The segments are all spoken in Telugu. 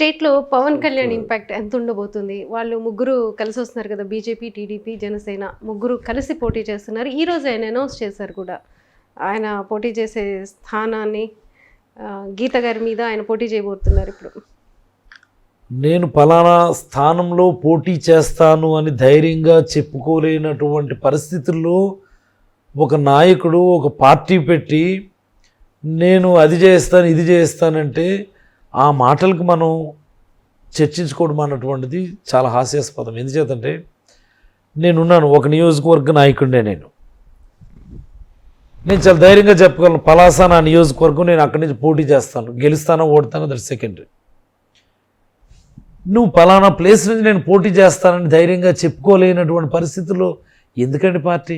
స్టేట్లో పవన్ కళ్యాణ్ ఇంపాక్ట్ ఎంత ఉండబోతుంది? వాళ్ళు ముగ్గురు కలిసి వస్తున్నారు కదా బీజేపీ టీడీపీ జనసేన ముగ్గురు కలిసి పోటీ చేస్తున్నారు. ఈ రోజు ఆయన అనౌన్స్ చేశారు కూడా. ఆయన పోటీ చేసే స్థానాన్ని గీత గారి మీద ఆయన పోటీ చేయబోతున్నారు ఇప్పుడు. నేను పలానా స్థానంలో పోటీ చేస్తాను అని ధైర్యంగా చెప్పుకోలేనటువంటి పరిస్థితుల్లో ఒక నాయకుడు ఒక పార్టీ పెట్టి నేను అది చేస్తాను ఇది చేస్తానంటే ఆ మాటలకు మనం చర్చించుకోవడం అన్నటువంటిది చాలా హాస్యాస్పదం. ఎందుచేతంటే నేనున్నాను ఒక నియోజకవర్గ నాయకుడినే నేను. నేను చాలా ధైర్యంగా చెప్పగలను పలాసా నా నియోజకవర్గం నేను అక్కడి నుంచి పోటీ చేస్తాను గెలుస్తానో ఓడతానో దట్ సెకండరీ. నువ్వు పలానా ప్లేస్ నుంచి నేను పోటీ చేస్తానని ధైర్యంగా చెప్పుకోలేనటువంటి పరిస్థితుల్లో ఎందుకండి పార్టీ?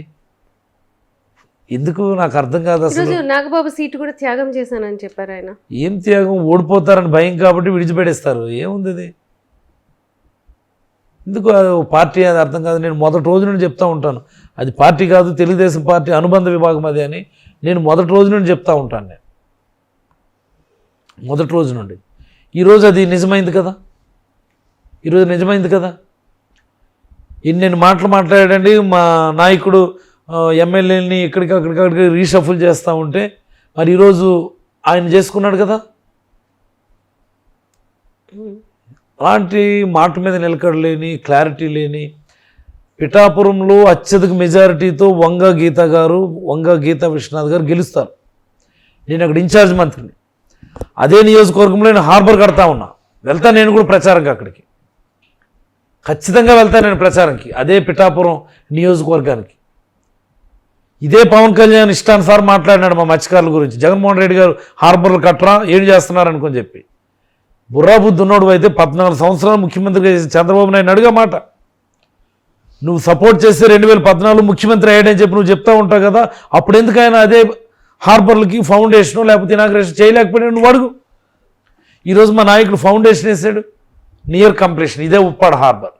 ఎందుకు? నాకు అర్థం కాదు అసలు. నాగబాబు సీటు కూడా త్యాగం చేశానని చెప్పారు ఆయన. ఏం త్యాగం? ఓడిపోతారని భయం కాబట్టి విడిచిపెడేస్తారు ఏముంది అది ఎందుకు పార్టీ అది అర్థం కాదు. నేను మొదటి రోజు నుండి చెప్తా ఉంటాను. అది పార్టీ కాదు తెలుగుదేశం పార్టీ అనుబంధ విభాగం అది అని నేను మొదటి రోజు నుండి చెప్తా ఉంటాను నేను. మొదటి రోజు నుండి. ఈరోజు అది నిజమైంది కదా? ఈరోజు నిజమైంది కదా? ఇన్ని మాటలు మాట్లాడండి మా నాయకుడు ఎమ్మెల్యేని ఇక్కడికి అక్కడికి అక్కడికి రీషఫుల్ చేస్తూ ఉంటే మరి ఈరోజు ఆయన చేసుకున్నాడు కదా? అలాంటి మాట మీద నిలకడలేని క్లారిటీ లేని పిఠాపురంలో అత్యధిక మెజారిటీతో వంగ గీత గారు వంగ గీత విశ్వనాథ్ గారు గెలుస్తారు. నేను అక్కడ ఇన్ఛార్జ్ మంత్రిని. అదే నియోజకవర్గంలో నేను హార్బర్ కడతా ఉన్నా. వెళ్తా నేను కూడా ప్రచారంకి అక్కడికి. ఖచ్చితంగా వెళ్తాను నేను ప్రచారంకి. అదే పిఠాపురం నియోజకవర్గానికి. ఇదే పవన్ కళ్యాణ్ ఇష్టానుసారం మాట్లాడినాడు మా మత్స్యకారుల గురించి. జగన్మోహన్ రెడ్డి గారు హార్బర్లు కట్టరా ఏం చేస్తున్నారు అనుకొని చెప్పి. బుర్రా బుద్ధి ఉన్నోడు అయితే పద్నాలుగు సంవత్సరాలు ముఖ్యమంత్రిగా చేసిన చంద్రబాబు నాయుడు అడిగా మాట. నువ్వు సపోర్ట్ చేస్తే రెండు వేల పద్నాలుగు ముఖ్యమంత్రి అయ్యాడని చెప్పి నువ్వు చెప్తా ఉంటావు కదా అప్పుడు ఎందుకు ఆయన అదే హార్బర్లకి ఫౌండేషన్ లేకపోతే ఇనాగ్రేషన్ చేయలేకపోయినా నువ్వు అడుగు. ఈరోజు మా నాయకుడు ఫౌండేషన్ వేసాడు నియర్ కంప్లీషన్ ఇదే ఉప్పాడ హార్బర్.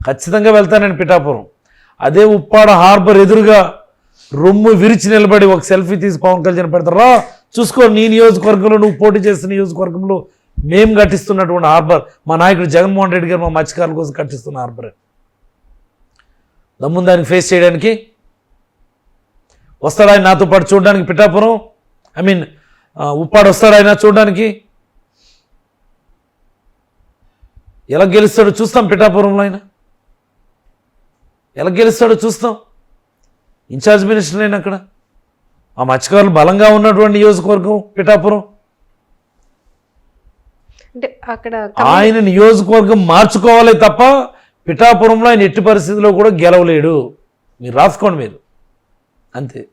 ఖచ్చితంగా వెళ్తానండి పిఠాపురం. అదే ఉప్పాడ హార్బర్ ఎదురుగా రొమ్ము విరిచి నిలబడి ఒక సెల్ఫీ తీసి పవన్ కళ్యాణ్ పెడతారా. చూసుకో నీ నియోజకవర్గంలో నువ్వు పోటీ చేస్తున్న నియోజకవర్గంలో మేము కట్టిస్తున్నటువంటి హార్బర్. మా నాయకుడు జగన్మోహన్ రెడ్డి గారు మా మత్స్యకారుల కోసం కట్టిస్తున్న హార్బర్. దమ్ముంది దానికి ఫేస్ చేయడానికి. వస్తాడు ఆయన నాతో పాటు చూడడానికి? పిఠాపురం? ఐ మీన్ ఉప్పాడు వస్తాడు ఆయన చూడడానికి? ఎలా గెలుస్తాడో చూస్తాం పిఠాపురంలో ఆయన. ఎలా గెలుస్తాడో చూస్తాం. ఇన్ఛార్జ్ మినిస్టర్ అయిన అక్కడ? ఆ మత్స్యకారులు బలంగా ఉన్నటువంటి నియోజకవర్గం పిఠాపురం. అంటే అక్కడ ఆయన నియోజకవర్గం మార్చుకోవాలి తప్ప పిఠాపురంలో ఆయన ఎట్టి పరిస్థితిలో కూడా గెలవలేడు. మీరు రాసుకోండి మీరు. అంతే.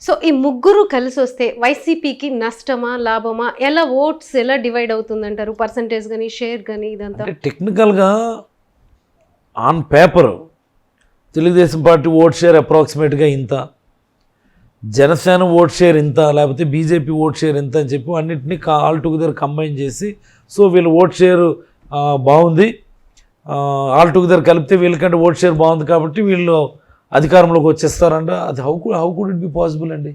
సో ఈ ముగ్గురు కలిసి వస్తే వైసీపీకి నష్టమా లాభమా? ఎలా ఓట్స్ ఎలా డివైడ్ అవుతుందంటారు? పర్సంటేజ్ కానీ షేర్ కానీ ఇదంతా? టెక్నికల్గా on paper Telugu Desam party vote share అప్రాక్సిమేట్గా ఇంత. జనసేన ఓట్ షేర్ ఇంత లేకపోతే బీజేపీ ఓట్ షేర్ ఇంత అని చెప్పి అన్నింటినీ ఆల్ టుగెదర్ కంబైన్ చేసి సో వీళ్ళ ఓట్ షేర్ బాగుంది. ఆల్ టుగెదర్ కలిపితే వీళ్ళకంటే ఓట్ షేర్ బాగుంది కాబట్టి వీళ్ళు అధికారంలోకి వచ్చేస్తారంట. అది how how could it be possible అండి?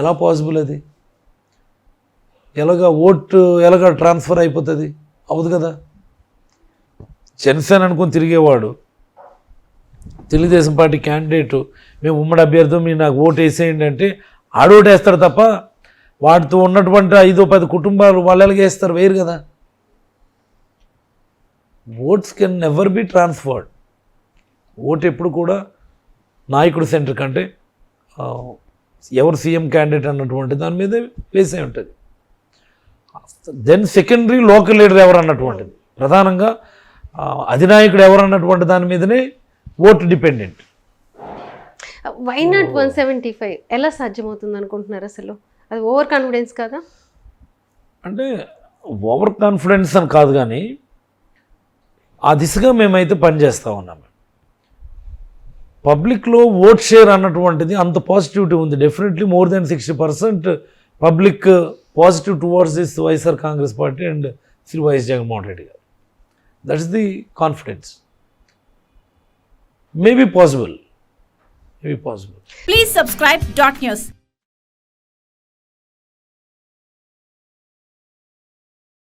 ఎలా పాసిబుల్ అది? ఎలాగా ఓట్ ఎలాగా ట్రాన్స్ఫర్ అయిపోతుంది? అవ్వదు కదా. జనసేన అనుకుని తిరిగేవాడు తెలుగుదేశం పార్టీ క్యాండిడేటు. మేము ఉమ్మడి అభ్యర్థి మీరు నాకు ఓటు వేసేయండి అంటే ఆడోటు ఓటేస్తారు తప్ప వాటితో ఉన్నటువంటి ఐదో పది కుటుంబాలు వాళ్ళు వేస్తారు? వేరు కదా. Votes can never be transferred vote ఎప్పుడు కూడా నాయకుడు సెంటర్ కంటే ఎవరు సీఎం క్యాండిడేట్ అన్నటువంటి దాని మీదే వేసే ఉంటుంది. దెన్ సెకండరీ లోకల్ లీడర్ ఎవరు అన్నటువంటిది? ప్రధానంగా అధినాయకుడు ఎవరు అన్నటువంటి దాని మీదనే vote dependent. Why not one seventy five ఎలా సాధ్యమవుతుంది అనుకుంటున్నారు అసలు? అది ఓవర్ కాన్ఫిడెన్స్ కదా? అంటే ఓవర్ కాన్ఫిడెన్స్ అని కాదు కానీ ఆ దిశగా మేమైతే పనిచేస్తూ ఉన్నాం. పబ్లిక్లో ఓట్ షేర్ అన్నటువంటిది అంత పాజిటివిటీ ఉంది. Definitely more than sixty percent public positive towards this YSR Congress party and Shri YS Jaganmohan Reddy garu. That is the confidence may be possible. May be possible. Please subscribe dot news.